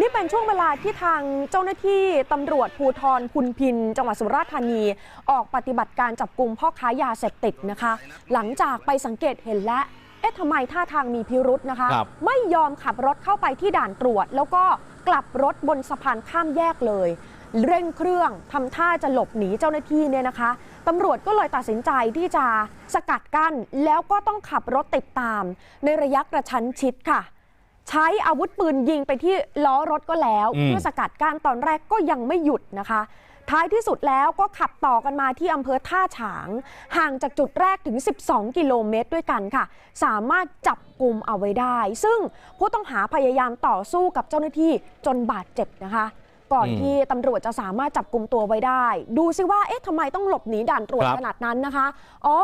นี่เป็นช่วงเวลาที่ทางเจ้าหน้าที่ตำรวจภูทรพุนพิน จังหวัดสุราษฎร์ธานี ออกปฏิบัติการจับกลุ่มพ่อค้ายาเสพติดนะคะ หลังจากไปสังเกตเห็นและเอ๊ะทำไมท่าทางมีพิรุษนะคะคไม่ยอมขับรถเข้าไปที่ด่านตรวจ แล้วก็กลับรถบนสะพานข้ามแยกเลย เร่งเครื่องทำท่าจะหลบหนีเจ้าหน้าที่เนี่ยนะคะตำรวจก็เลยตัดสินใจที่จะสกัดกั้นแล้วก็ต้องขับรถติดตาม ในระยะกระชั้นชิดค่ะ ใช้อาวุธปืนยิงไปที่ล้อรถก็แล้วอืมเพื่อสกัดกั้นตอนแรกก็ยังไม่หยุดนะคะ ท้ายที่สุดแล้วก็ขับต่อกันมาที่อำเภอท่าฉาง ห่างจากจุดแรกถึง 12 กิโลเมตรด้วยกันค่ะ สามารถจับกลุ่มเอาไว้ได้ ซึ่งผู้ต้องหาพยายามต่อสู้กับเจ้าหน้าที่จนบาดเจ็บนะคะก่อนอืมที่ตำรวจจะสามารถจับกลุ่มตัวไว้ได้ ดูซิว่าเอ๊ะทำไมต้องหลบหนีด่านตรวจครับขนาดนั้นนะคะอ๋อ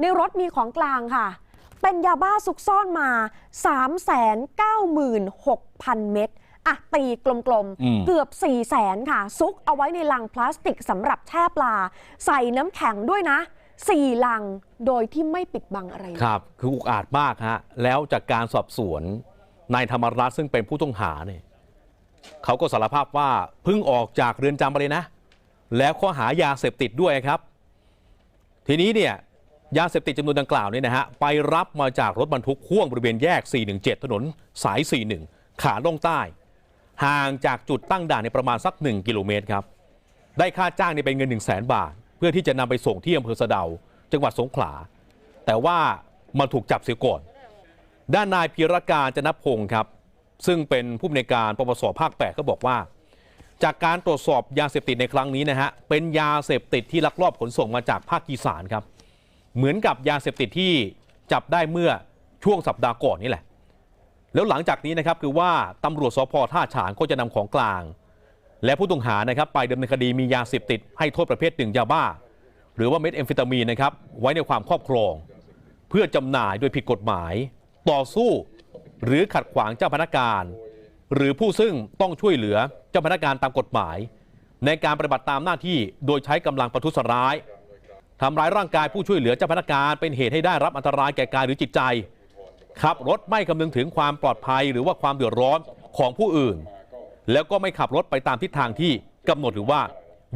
ในรถมีของกลางค่ะ เป็นยาบ้าซุกซ่อนมา 396,000 เม็ดอะตีกลมอืมๆ เกือบ4 0 0แสนค่ะ ซุกเอาไว้ในลังพลาสติกสำหรับแช่ปลา ใส่น้ำแข็งด้วยนะ4ลังโดยที่ไม่ปิดบังอะไรเลยครับ คืออุกอาจมากฮะ แล้วจากการสอบสวนนายธรรมรัตน์ซึ่งเป็นผู้ต้องหาเนี่ยเขาก็สารภาพว่าเพิ่งออกจากเรือนจำมาเลยนะ แล้วข้อหายาเสพติดด้วยครับ ทีนี้เนี่ย ยาเสพติดจำนวนดังกล่าวเนี่ยนะฮะไปรับมาจากรถบรรทุกพ่วงบริเวณแยก 417 ถนนสาย 41 ขาล่องใต้ ห่างจากจุดตั้งด่านในประมาณสัก 1 กิโลเมตรครับ ได้ค่าจ้างเนี่ยเป็นเงิน 1 0 0 0 0แบาท เพื่อที่จะนำไปส่งที่อำเภอสะเดา จังหวัดสงขลา แต่ว่ามาถูกจับเสียก่อน ด้านนายพีรการจนพงศ์ครับ ซึ่งเป็นผู้อำนวยการปปสภาค 8 ก็บอกว่า จากการตรวจสอบยาเสพติดในครั้งนี้นะฮะเป็นยาเสพติดที่ลักลอบขนส่งมาจากภาคอีสานครับ เหมือนกับยาเสพติดที่จับได้เมื่อช่วงสัปดาห์ก่อนนี่แหละ แล้วหลังจากนี้นะครับคือว่าตำรวจสพท่าฉางก็จะนำของกลาง และผู้ต้องหานะครับไปดำเนินคดีมียาเสพติดให้โทษประเภทหนึ่งยาบ้า หรือว่าเม็ดแอมเฟตามีนนะครับไว้ในความครอบครอง เพื่อจำหน่ายโดยผิดกฎหมาย ต่อสู้ หรือขัดขวางเจ้าพนักงาน หรือผู้ซึ่งต้องช่วยเหลือเจ้าพนักงานตามกฎหมาย ในการปฏิบัติตามหน้าที่โดยใช้กำลังประทุษร้าย ทำร้ายร่างกายผู้ช่วยเหลือเจ้าพนักงานเป็นเหตุให้ได้รับอันตรายแก่กายหรือจิตใจขับรถไม่คำนึงถึงความปลอดภัยหรือว่าความเดือดร้อนของผู้อื่น แล้วก็ไม่ขับรถไปตามทิศทางที่กำหนดหรือว่า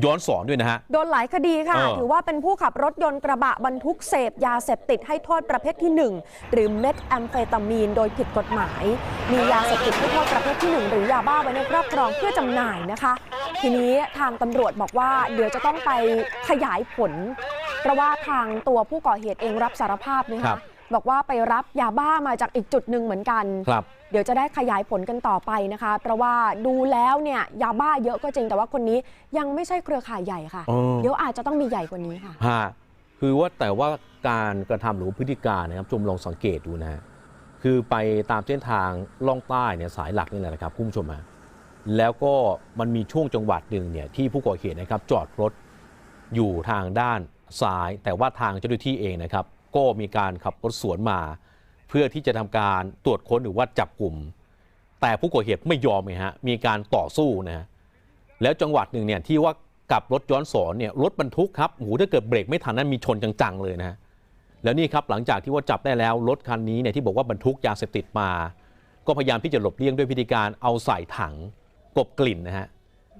ย้อนสอนด้วยนะฮะ โดนหลายคดีค่ะเออถือว่าเป็นผู้ขับรถยนต์กระบะบรรทุกเสพยาเสพติดให้โทษประเภทที่ 1 หรือเม็ดแอมเฟตามีน โดยผิดกฎหมาย มียาเสพติดให้โทษประเภทที่ 1 หรือยาบ้าไว้ในครอบครองเพื่อจำหน่ายนะคะ ทีนี้ทางตำรวจบอกว่าเดี๋ยวจะต้องไปขยายผล เพราะว่าทางตัวผู้ก่อเหตุเองรับสารภาพนะครัคะบบอกว่าไปรับยาบ้ามาจากอีกจุดหนึ่งเหมือนกันครับเดี๋ยวจะได้ขยายผลกันต่อไปนะคะ เพราะว่าดูแล้วเนี่ยยาบ้าเยอะก็จริงแต่ว่าคนนี้ยังไม่ใช่เครือข่ายใหญ่ค่ะเออเดี๋ยวอาจจะต้องมีใหญ่กว่านี้ค่ะฮะคือว่าแต่ว่าการกระทำหรือว่าพฤติการนะครับชมลองสังเกตดูนะฮะคือไปตามเส้นทางล่องใต้เนี่ยสายหลักนี่แหละนะครับคุณผู้ชมฮะแล้วก็มันมีช่วงจังหวัดหนึ่งเนี่ยที่ผู้ก่อเหตุนะครับจอดรถอยู่ทางด้าน ซ้าย แต่ว่าทางเจ้าหน้าที่เองนะครับ ก็มีการขับรถสวนมา เพื่อที่จะทำการตรวจค้นหรือว่าจับกลุ่ม แต่ผู้ก่อเหตุไม่ยอมไงฮะมีการต่อสู้นะฮะแล้วจังหวัดหนึ่งเนี่ยที่ว่ากับรถย้อนสอนเนี่ยรถบรรทุกครับโอ้โหถ้าเกิดเบรกไม่ทันนั้นมีชนจังๆเลยนะฮะแล้วนี่ครับหลังจากที่ว่าจับได้แล้วรถคันนี้เนี่ยที่บอกว่าบรรทุกยาเสพติดมา ก็พยายามที่จะหลบเลี่ยงด้วยพิธีการเอาใส่ถังกบกลิ่นนะฮะ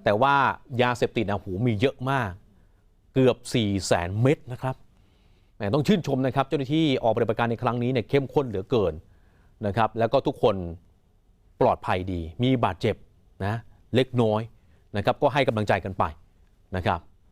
แต่ว่ายาเสพติดนะโอ้โหมีเยอะมาก เกือบ 4 0 0แสนเม็ดนะครับแหมต้องชื่นชมนะครับ เจ้าหน้าที่ออกปฏิบัติการในครั้งนี้เนี่ยเข้มข้นเหลือเกินนะครับ แล้วก็ทุกคนปลอดภัยดี มีบาดเจ็บนะเล็กน้อยนะครับ ก็ให้กำลังใจกันไปนะครับ